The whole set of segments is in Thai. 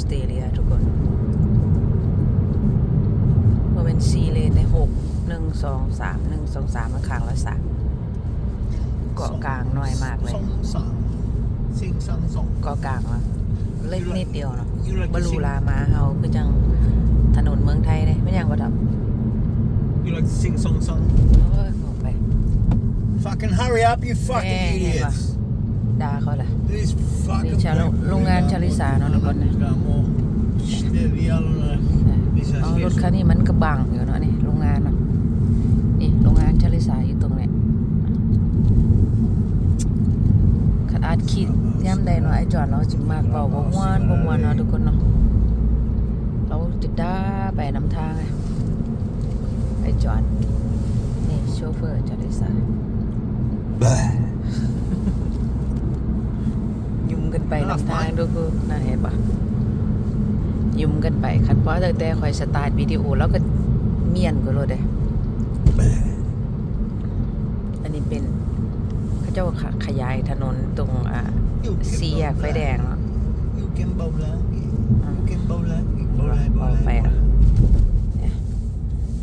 สเตรเลียทุกคนว่าเป็นซีเลนในหกหนึ่งสองสามหนึ่งสองสามมันข้างละสามเกาะกลางน้อยมากเลยสองสามสิงสังสองเกาะกลางอะเล็กนิดเดียวเนาะอยู่ละบรูลามาเฮาคือจังถนนเมืองไทยเลยไม่ยังก็ทอยู่ละสิงสองสองำโอ้ยออกไป fucking hurry up you fucking idiots ด่าเขาแหละ This fucking นี่ชาโรงโรงงานชาลิสาเนอะทุกคนนะเอารถคันนี้มันกระบังอยู่เนาะนี่โรงงานเนาะนี่โรงงานชาลิสาอยู่ตรงเนี้ยขัดอาดคิดย่ำใดเนาะไอ้จอนเราจิมากเบาบ่ม่วนบ่ม่วนเนาะทุกคนเนาะเราจะด้าไปนำทางไงไอ้จอนนี่โชเฟอร์ชาลิสา ยุ่มกัน ไปนำทางดูคือน่าเห็นปะยุ่มกันไปคันเพราะตั้งแต่คอยสตาร์ทวิดีโอแล้วก็เมียนก็รู้เด้อันนี้เป็นเขาเจ้าขขยายถนนตรงอ่าสี่แยกไฟแดงเนาะ You can bow lagi. You can bow lagi. Bow Bow lagi, bow lagi, back. bow lagi.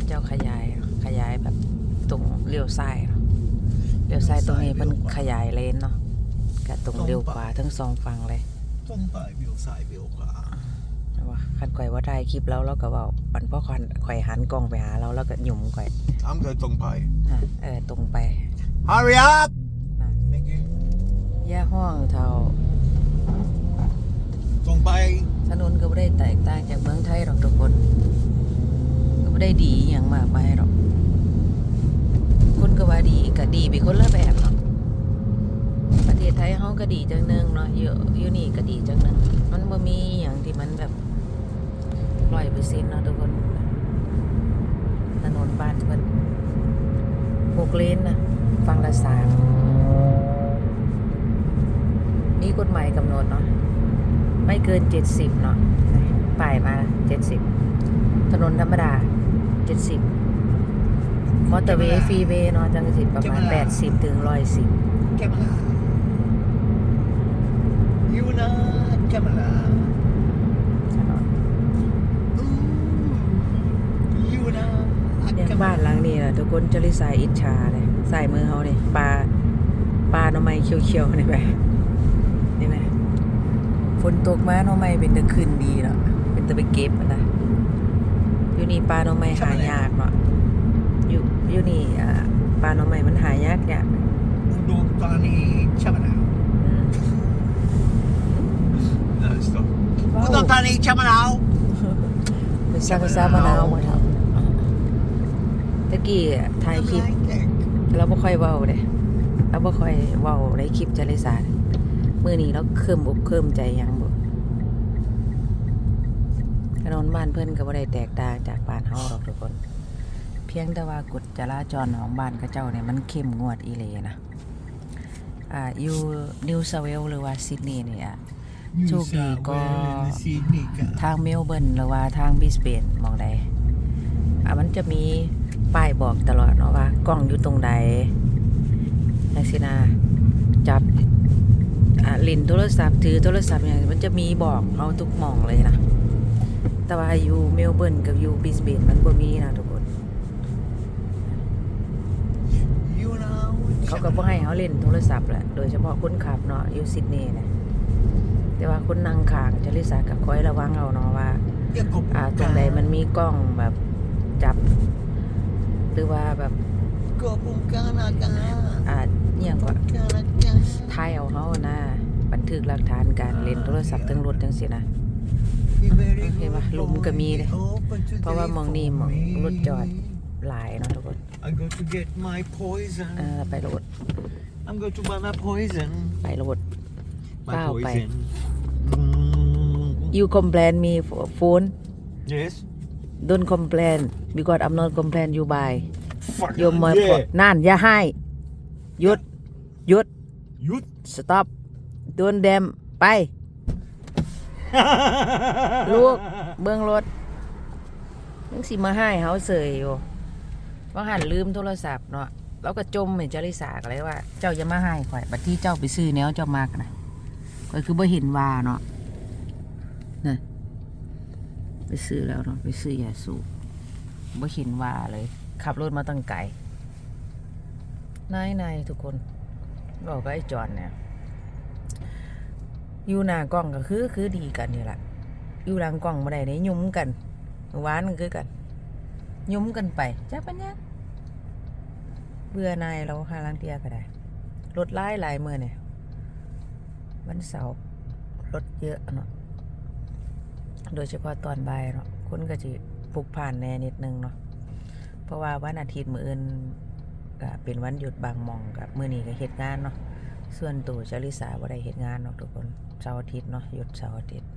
เจ้าขยายขยายแบบตรงเลี้ยวซ้ายเนาะเลี้ยวซ้ายตรงนี้มันขยายเลนเนาะ กับตรงเลี้ยวขวาทั้งสองฝั่งเลยต้องไปเบี้ยวซ้ายเบี้ยวขวาว่าคันข่อยว่าถ่ายคลิปแล้วเราก็เว่าปันพ่อควันข่อยหันกล้องไปหาเราแล้วก็หยุ่มข่อย I'm going ตรงไปอะเออตรงไป Hurry up น่ะ Thank you แย่ห้องเท่า ตรงไปถนนก็ไม่ได้แตกต่างจากเมืองไทยหรอกทุกคน ก็ไม่ได้ดีอหย่างมากมายหรอกคนก็ว่าดีก็ดีไปคนละแบบเนาะ ประเทศไทยเขาก็ดีจังหนึงเนาะอยู่อยู่นี่ก็ดีจังหนึงมันบ่มีอหย่างที่มันแบบร้อยเปอร์เซ็นต์เนาะทุกคนถนนบ้านเพิ่นหกเลนนะฟังละสามมีกฎหมายกำหนดเนาะไม่เกินเจ็ดสิบเนาะป้ายมาเจ็ดสิบถนนธรรมดาเจ็ดสิบมอเตอร์เวย์ฟรีเวย์เนาะจังสิประมาณแปดสิบถึงร้อยสิบ แคมราอยู่นะ แคมราอู้อยู่นะอย่างบ้านหลังนี้นะทุกคนจะริสายอิจฉาเลยใส่มือเขาเนี่ยปลาปลาหน่อไม้เขียวๆนี่ไปนี่ไหมฝนตกมาหน่อไม้เป็นตะขึ้นดีเนาะเป็นตะไปเก็บมันนะอยู่นี่ปลาหน่อไม้หายากเนาะอยู่อยู่นี่อ่าปลาหน่อไม้มันหายากเนี่ยากอุดมธานีแคมราอืม No, stop. อุดมธานีแคมราไปซักไปซักมะนาวมาทำตะกี้อะถ่ายคลิปเราไม่ค่อยเว้าเลยเราไม่ค่อยเว้าในคลิปจริสามือนี้เราเคลิมอกเคลิมใจหยังบุถนนบ้านเพื่อนก็บ่ได้แตกต่างจากบ้านเฮาหรอกทุกคน เพียงแต่ว่ากฎจราจรของบ้านเขาเจ้าเนี่ยมันเข้มงวดอีเลนะอ่าอยู่นิวเซาเวลหรือว่าซิดนีย์เนี่ย โชคดีก็ซีนี่ก็ทางเมลเบิร์นหรือว่าทางบริสเบนมองใดอะมันจะมีป้ายบอกตลอดเนาะว่ากล้องอยู่ตรงใดนักสินาจับอะลินโทรศัพท์ถือโทรศัพท์อย่างมันจะมีบอกเราทุกหมองเลยนะแต่ว่าอยู่เมลเบิร์นกับอยู่บริสเบนมันบ่มีนะทุกคนอยู่นะเขาก็บ่ให้เขาเล่นโทรศัพท์แหละโดยเฉพาะคนขับเนาะอยู่ซิดนีย์นะแต่ว่า คนนั่งข้างจะลิสากับคอยระวังเอาเนาะว่าเดี๋ยวก็อ่าตรงใดมันมีกล้องแบบจับ หรือว่าแบบก็ปุ่มกานากันอ่าเนียงกว่ากานากันถ่ายเอาเฮานะบันทึกหลักฐานการเล่นโทรศัพท์ทั้งรถจังซี่นะโอเคปะหลุมก็มีเลยเพราะว่ามองนี่มองรถจอดหลายเนาะทุกคน I go to get my poison เออไปโหลด I'm going to buy my poison ไปโหลด my Wow, poison Mm, you complain me for phone yes don't complain because I'm not complain you buy fuck you my yeah. นั่นอย่าให้หยุดหยุด หยุด stop don't them ไป ลูกเบื้องรถยังสิมาให้เฮาเสยอยู่ว่าหันลืมโทรศัพท์เนาะแล้วก็จมเหมือนจาริสาก็เลยว่า เจ้าจะมาให้ข่อย บัดที่เจ้าไปซื้อแนวเจ้ามากนะ ก็คือบ่เห็นว่าเนาะนี่ไปซื้อแล้วเนาะไปซื้อยาสูบบ่เห็นว่าเลย ขับรถมาตั้งไกลนายนายทุกคนบอกกับไอ้จอนเนี่ยอยู่หน้ากล้องก็คือคือดีกันนี่แหละอยู่หลังกล้องบ่ได้ได้ยุ่มกันหวานกันคือกัน ยุ่มกันไปจักปัญญาเบื่อนายเราหาลังเทียก็ได้รถไล่หลายเมื่อเนี่ย วันเสาร์รถเยอะเนาะโดยเฉพาะตอนบ่ายเนาะคนก็จะพลุกผ่านแน่นิดนึงเนาะเพราะว่าวันอาทิตย์มื้ออื่นก็เป็นวันหยุดบางมองกับมื้อนี้ก็เฮ็ดงานเนาะส่วนตัวจริสาบ่ได้เฮ็ดงานเนาะทุกคนเสาร์อาทิตย์เนาะหยุดเสาร์อาทิตย์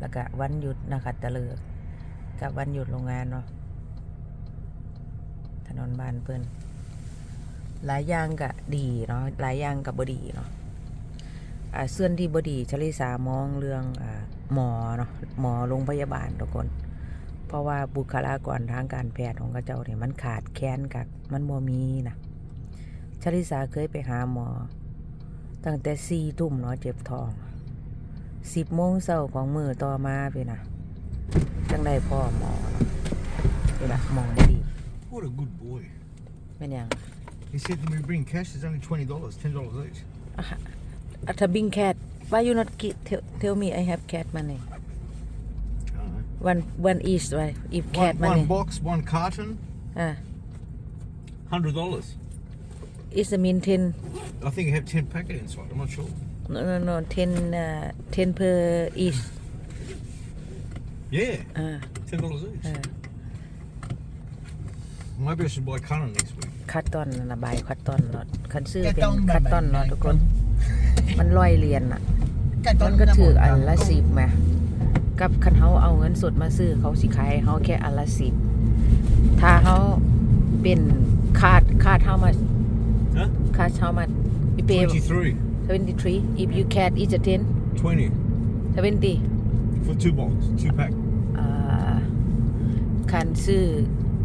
แล้วก็วันหยุดนะคะตะเลิกกับวันหยุดโรงงานเนาะถนนบ้านเพิ่นหลายอย่างก็ดีเนาะหลายอย่างก็บ่ดีเนาะ อ่าส่วนที่บ่ดีชลิสามองเรื่องอ่าหมอเนาะหมอโรงพยาบาลทุกคน เพราะว่าบุคลากรทางการแพทย์ของเขาเจ้าเนี่ยมันขาดแคลนกับมันบ่มีนะชลิสาเคยไปหาหมอ ตั้งแต่สี่ทุ่มเนาะเจ็บท้องสิบโมงเช้าของมือต่อมาไปนะจังได้พ่อหมอเนาะนี่ละหมองบ่ดี What a good boy. แม่นหยัง He said when we bring cash, it's only twenty dollars, ten dollars each. At a big cat. Why you not ki- tell, tell me I have cat money? Uh, One one each why if cat one, money. one box, one carton, Ah, hundred dollars. it's a mean ten. I think you have ten packet inside. I'm not sure. No no no ten uh, ten per each. Yeah, Ah, ten dollars each. ah. Maybe I should buy a carton next week. คัตตอนนะบายคัตตอนเนาะคันซื้อเป็น Carton คัตตอน บาย เนาะ บาย ทุกคน มันร้อยเหรียญอะมันก็ถืออันละสิบมากับคันเฮาเอาเงินสดมาซื้อเขาสิขายให้เฮาแค่อันละสิบถ้าเฮาเป็นคาดคาดเฮามา Huh? คาดเฮามาอีเป Twenty-three. 73 if you cat is a 10 Twenty 70 for two box, two pack. อ่าคันซื้อ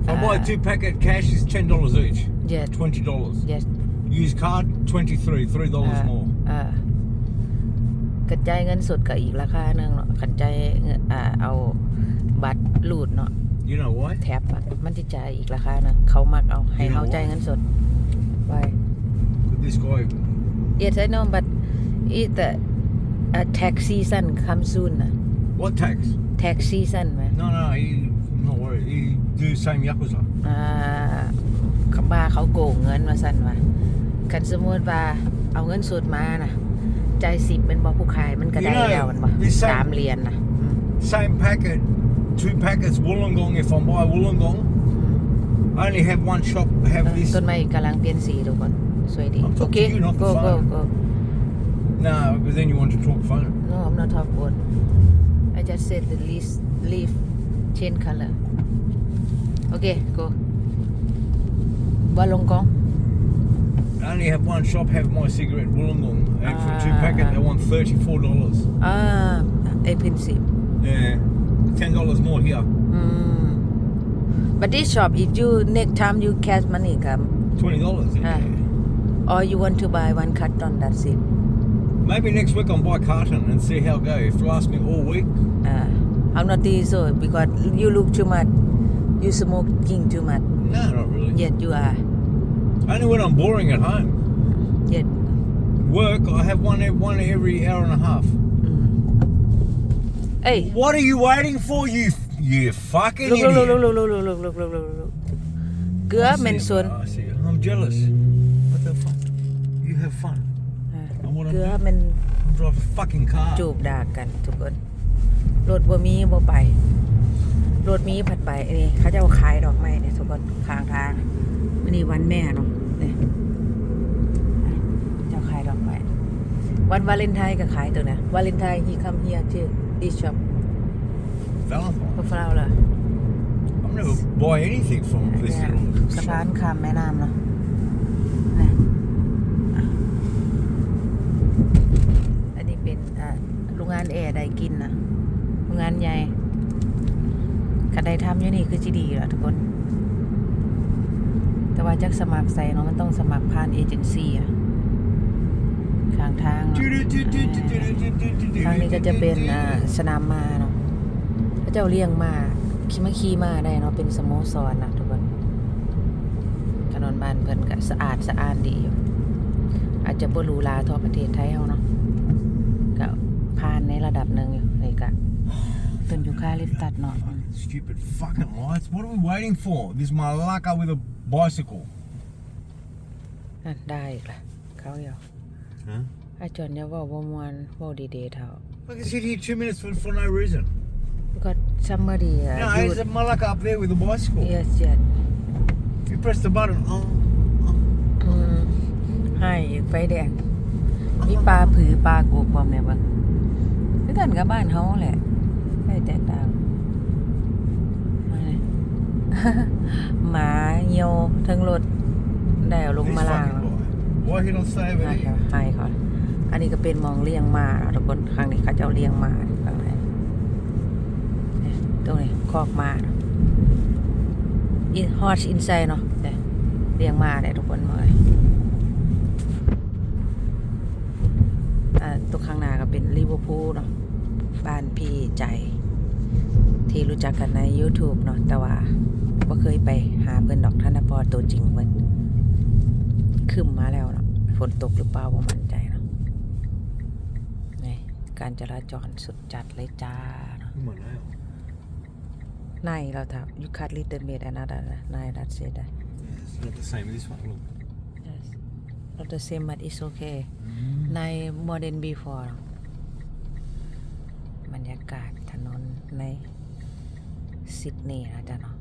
If I Uh, buy two packet cash, it's ten dollars each. yes Twenty dollars. yes Use card, twenty-three, three dollars อ่า more. อ่ากระจายเงินสดก็อีกราคาหนึ่งเนาะกระจายเงินอ่าเอาบัตรรูดเนาะ You know why? แท็บอะมันจะจ่ายอีกราคาหนึ่งเขามักเอาให้ You know เขาจ่ายเงินสดไป This guy, yes I know but it the uh, tax season come soon นะ what tax? tax season ไหม No, no, he, I'm not worried. He do the same yakuza. อ่าเขาว่าเขาโกงเงินมาสั่นว่า กันสมมติว่าเอาเงินสดมานะใจายสิบเป็นบอผู้ขายมันก็ได้ You know, แล้วมันบอ this same- สามเหรียญนะอืม Same packet, two packets Wollongong. If I buy Wollongong, I only have one shop have เออ this. ต้นไม้กำลังเปลี่ยนสีทุกคน สวยดี I'm โอ talking เค to you, not the go go phone. go No, but then you want to talk phone. no I'm not talk word I just said the leaf leaf change color โอเค go บอลลงกอง I only have one shop have my cigarette Wollongong, and for two packet they want thirty four dollars. Ah, expensive. Yeah, ten dollars more here. Mm. But this shop, if you next time you cash money come. Twenty dollars. Ah. Or you want to buy one carton, that's it. Maybe next week I'll buy carton and see how it. If you ask me all week. Ah, I'm not so because you look too much. You smoking too much. No, not really. Yet you are. Only when I'm boring at home. yet Work, I have one ev- one every hour and a half. เอ้ย What are you waiting for, you you fucking ลุกลุก idiot? ลุกลุกลุกลุกลุกลุกลุกลุกลุกเกลือ I see เมน it, ส่วน bro, I see it. I'm jealous. What the fuck? You have fun. เกลือเมน I'm drive a fucking car. จูบด่ากันทุกคน รถบ่มีบ่ไป รถมีผัดไปนี่เขาจะเอาขายดอกไม้เนี่ยทุกคนข้างทางวั นนี้วันแม่เนาะเนี่ยเจ้าขายดอกไม้วันวาเลนไทน์ก็ขายตัวนะวาเลนไทน์ฮีคัมเฮียชื่อดิช็อป Valentine. พวกเราล่ะ I've never buy anything from this เนี่ย little สะพาน shop. ข้ามแม่น้ำเนาะนี่อันนี้เป็นอ่าโรงงานแอร์ได้กินนะโรงงานใหญ่คันใดทำอยู่นี่คือจีดีแหละทุกคนแต่ ว่าจักสมัครใส่เนาะมันต้องสมัครผ่านเอเจนซี่อะข้างทางเนาะทางนี้ก็จะเป็นอ่าสนามมาเนาะก็เจ้าเลี้ยงมาขี่มาขี่มาได้เนาะเป็นสโมสรนะทุกคนถนนบ้านเพิ่นก็สะอาดสะอาดดีอยู่อาจจะบ่หรูหราทั่วประเทศไทยเฮาเนาะก็ผ่านในระดับหนึ่งอยู่นี่ก็เป็นยูคาลิปตัสเนาะ Stupid fucking lights. What are we waiting for? This malaka with a bicycle. นั่นได้อีกละเขาเดียว Huh? อาจารย์อย่าเว้าบ่ม่วนเว้าดีๆเท่า Like I sit here two minutes for, for no reason. because somebody uh, No, you- there's a malaka up there with a bicycle. yes yes You press the button. Oh, oh. อืมให้ไฟแดง มีปลาผือปลากูความเนี่ยเบิ่งคือกันกับบ้านเฮาแหละไม่แตกต่างมาเลย หมาเหี่ยวทั้งรถได้เอาลง He's มาล่าง fucking boy. Why he not say ให้ anything? ให้ก่อนอันนี้ก็เป็นมองเลี้ยงมาทุกคนครั้งนี้เขาเจ้าเลี้ยงมาข้างในเนี่ยตรงนี้คอกมาอินฮอตอินไซเนาะเนี่ยเลี้ยงมาได้ทุกคนมาเลยอ่าตัวข้างหน้าก็เป็นลิเวอร์พูลเนาะบ้านพี่ใจ ที่รู้จักกันใน YouTube เนาะแต่ว่า บ่เคยไปหาเพื่อนดอกธนพรตัวจริงเพิ่นคืมมาแล้วเนาะฝนตกหรือเปล่าบ่มั่นใจเนาะนี่การจราจรสุดจัดเลยจ้าเนาะ Come on now. นายเราถาม you cut little bit another นาย that's it Yeah, it's not the same as this one. Look. yes not the same but it's okay ใน more than before บรรยากาศถนนในซิดนีย์นะจ๊ะเนาะ